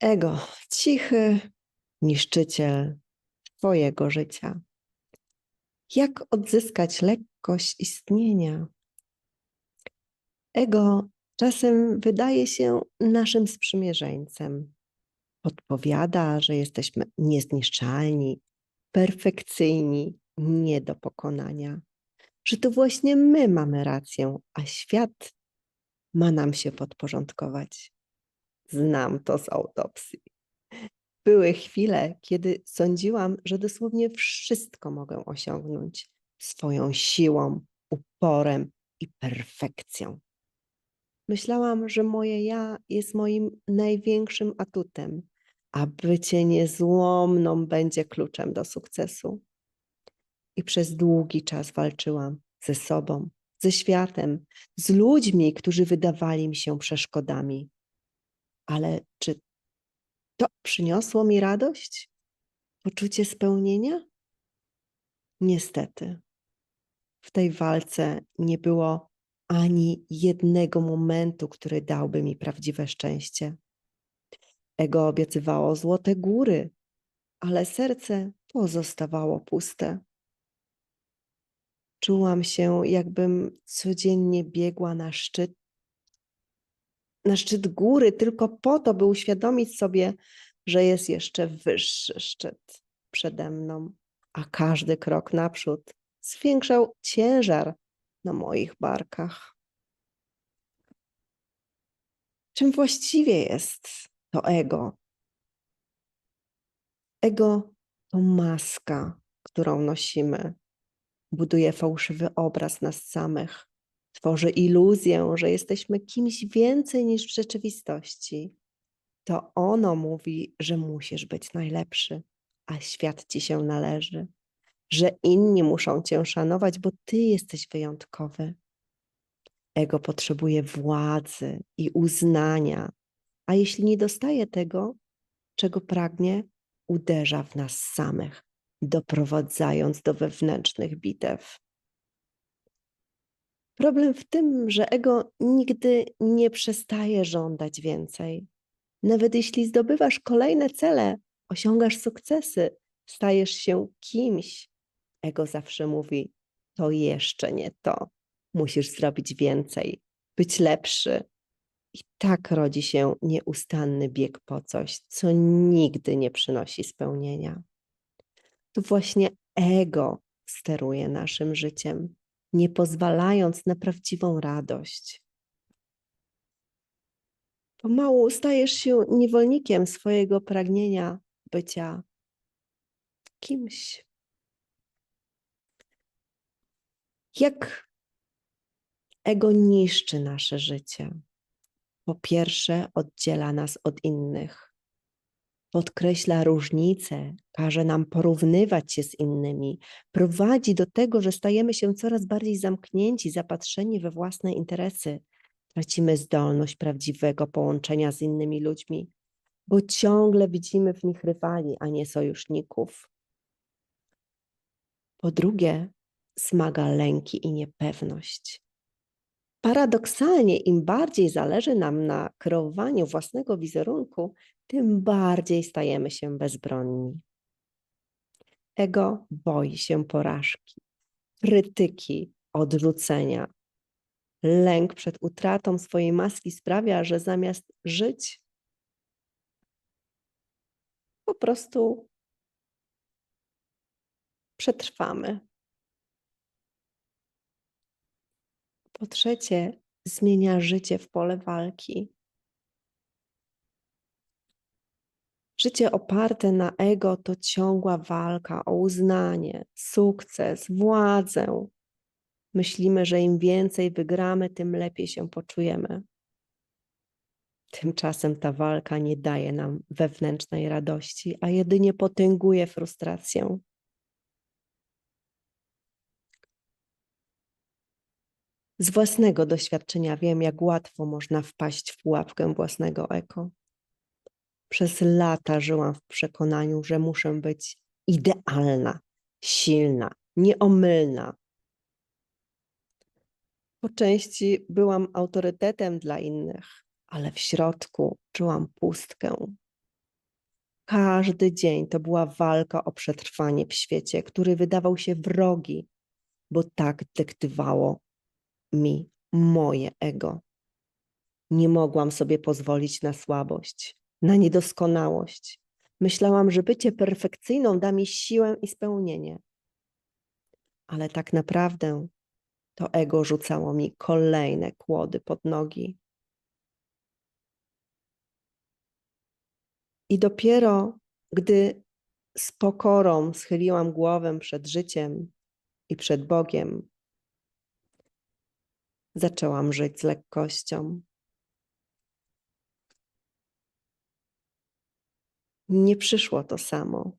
Ego, cichy niszczyciel Twojego życia. Jak odzyskać lekkość istnienia? Ego czasem wydaje się naszym sprzymierzeńcem. Podpowiada, że jesteśmy niezniszczalni, perfekcyjni, nie do pokonania, że to właśnie my mamy rację, a świat ma nam się podporządkować. Znam to z autopsji. Były chwile, kiedy sądziłam, że dosłownie wszystko mogę osiągnąć swoją siłą, uporem i perfekcją. Myślałam, że moje ja jest moim największym atutem, a bycie niezłomną będzie kluczem do sukcesu. I przez długi czas walczyłam ze sobą, ze światem, z ludźmi, którzy wydawali mi się przeszkodami. Ale czy to przyniosło mi radość? Poczucie spełnienia? Niestety. W tej walce nie było ani jednego momentu, który dałby mi prawdziwe szczęście. Ego obiecywało złote góry, ale serce pozostawało puste. Czułam się, jakbym codziennie biegła na szczyt, na szczyt góry, tylko po to, by uświadomić sobie, że jest jeszcze wyższy szczyt przede mną, a każdy krok naprzód zwiększał ciężar na moich barkach. Czym właściwie jest to ego? Ego to maska, którą nosimy. Buduje fałszywy obraz nas samych. Tworzy iluzję, że jesteśmy kimś więcej niż w rzeczywistości. To ono mówi, że musisz być najlepszy, a świat ci się należy, że inni muszą cię szanować, bo ty jesteś wyjątkowy. Ego potrzebuje władzy i uznania, a jeśli nie dostaje tego, czego pragnie, uderza w nas samych, doprowadzając do wewnętrznych bitew. Problem w tym, że ego nigdy nie przestaje żądać więcej. Nawet jeśli zdobywasz kolejne cele, osiągasz sukcesy, stajesz się kimś, ego zawsze mówi: To jeszcze nie to. Musisz zrobić więcej, być lepszy. I tak rodzi się nieustanny bieg po coś, co nigdy nie przynosi spełnienia. To właśnie ego steruje naszym życiem nie pozwalając na prawdziwą radość. Pomału stajesz się niewolnikiem swojego pragnienia bycia kimś. Jak ego niszczy nasze życie? Po pierwsze, oddziela nas od innych podkreśla różnice, każe nam porównywać się z innymi, prowadzi do tego, że stajemy się coraz bardziej zamknięci, zapatrzeni we własne interesy. Tracimy zdolność prawdziwego połączenia z innymi ludźmi, bo ciągle widzimy w nich rywali, a nie sojuszników. Po drugie, smaga lęki i niepewność. Paradoksalnie, im bardziej zależy nam na kreowaniu własnego wizerunku, tym bardziej stajemy się bezbronni. Ego boi się porażki, krytyki, odrzucenia. Lęk przed utratą swojej maski sprawia, że zamiast żyć, po prostu przetrwamy. Po trzecie, zmienia życie w pole walki. Życie oparte na ego to ciągła walka o uznanie, sukces, władzę. Myślimy, że im więcej wygramy, tym lepiej się poczujemy. Tymczasem ta walka nie daje nam wewnętrznej radości, a jedynie potęguje frustrację. Z własnego doświadczenia wiem, jak łatwo można wpaść w pułapkę własnego eko. Przez lata żyłam w przekonaniu, że muszę być idealna, silna, nieomylna. Po części byłam autorytetem dla innych, ale w środku czułam pustkę. Każdy dzień to była walka o przetrwanie w świecie, który wydawał się wrogi, bo tak dyktywało mi moje ego. Nie mogłam sobie pozwolić na słabość, na niedoskonałość. Myślałam, że bycie perfekcyjną da mi siłę i spełnienie. Ale tak naprawdę to ego rzucało mi kolejne kłody pod nogi. I dopiero gdy z pokorą schyliłam głowę przed życiem i przed Bogiem, zaczęłam żyć z lekkością. Nie przyszło to samo.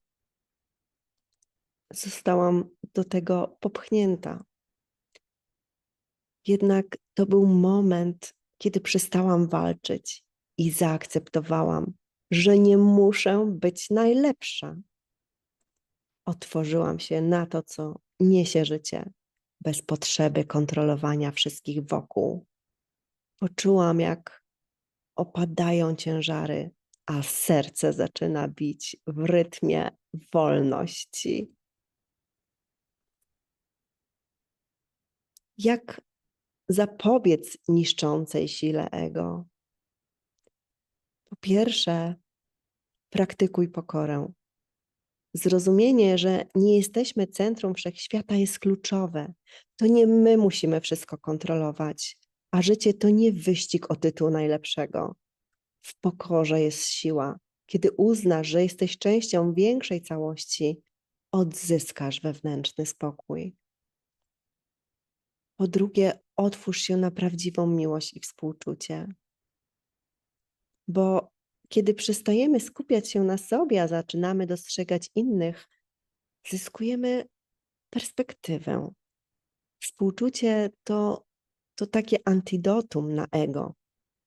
Zostałam do tego popchnięta. Jednak to był moment, kiedy przestałam walczyć i zaakceptowałam, że nie muszę być najlepsza. Otworzyłam się na to, co niesie życie, bez potrzeby kontrolowania wszystkich wokół. Poczułam, jak opadają ciężary, a serce zaczyna bić w rytmie wolności. Jak zapobiec niszczącej sile ego? Po pierwsze, praktykuj pokorę. Zrozumienie, że nie jesteśmy centrum wszechświata, jest kluczowe. To nie my musimy wszystko kontrolować, a życie to nie wyścig o tytuł najlepszego. W pokorze jest siła. Kiedy uznasz, że jesteś częścią większej całości, odzyskasz wewnętrzny spokój. Po drugie, otwórz się na prawdziwą miłość i współczucie. Bo kiedy przestajemy skupiać się na sobie, a zaczynamy dostrzegać innych, zyskujemy perspektywę. Współczucie to, to takie antidotum na ego.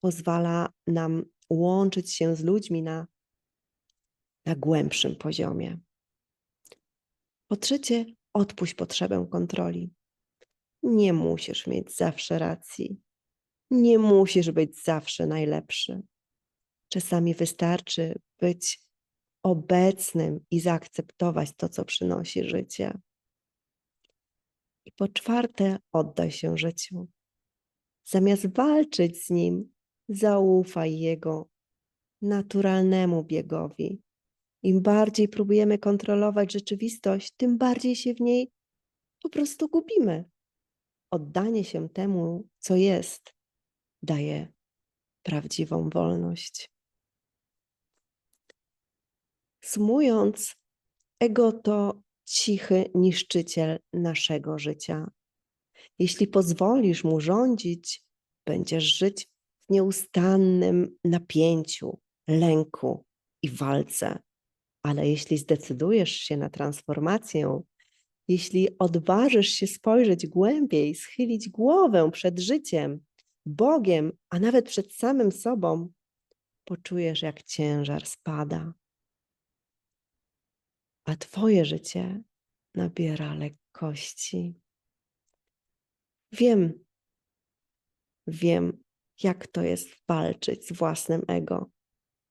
Pozwala nam łączyć się z ludźmi na, na głębszym poziomie. Po trzecie, odpuść potrzebę kontroli. Nie musisz mieć zawsze racji. Nie musisz być zawsze najlepszy. Czasami wystarczy być obecnym i zaakceptować to, co przynosi życie. I po czwarte, oddaj się życiu. Zamiast walczyć z nim, zaufaj jego naturalnemu biegowi. Im bardziej próbujemy kontrolować rzeczywistość, tym bardziej się w niej po prostu gubimy. Oddanie się temu, co jest, daje prawdziwą wolność. Sumując, ego to cichy niszczyciel naszego życia. Jeśli pozwolisz mu rządzić, będziesz żyć w nieustannym napięciu, lęku i walce. Ale jeśli zdecydujesz się na transformację, jeśli odważysz się spojrzeć głębiej, schylić głowę przed życiem, Bogiem, a nawet przed samym sobą, poczujesz, jak ciężar spada a Twoje życie nabiera lekkości. Wiem, wiem, jak to jest walczyć z własnym ego.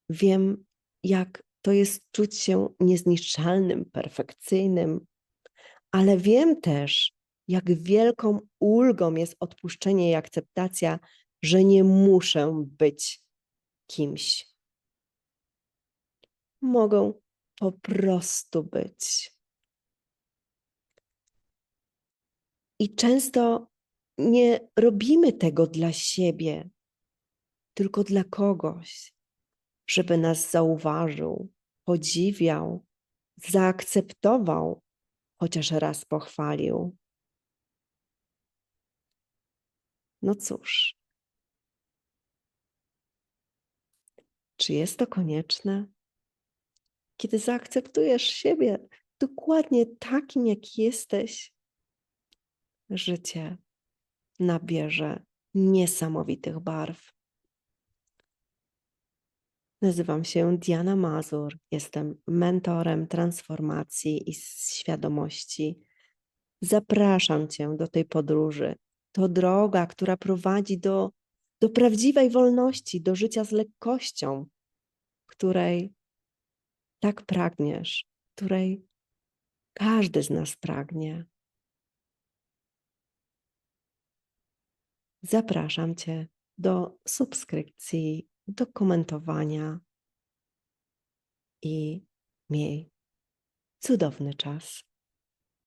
Wiem, jak to jest czuć się niezniszczalnym, perfekcyjnym, ale wiem też, jak wielką ulgą jest odpuszczenie i akceptacja, że nie muszę być kimś. Mogę po prostu być. I często nie robimy tego dla siebie, tylko dla kogoś, żeby nas zauważył, podziwiał, zaakceptował, chociaż raz pochwalił. No cóż, czy jest to konieczne? kiedy zaakceptujesz siebie dokładnie takim, jak jesteś, życie nabierze niesamowitych barw. Nazywam się Diana Mazur, jestem mentorem transformacji i świadomości. Zapraszam Cię do tej podróży. To droga, która prowadzi do, do prawdziwej wolności, do życia z lekkością, której tak pragniesz, której każdy z nas pragnie. Zapraszam Cię do subskrypcji, do komentowania i miej cudowny czas.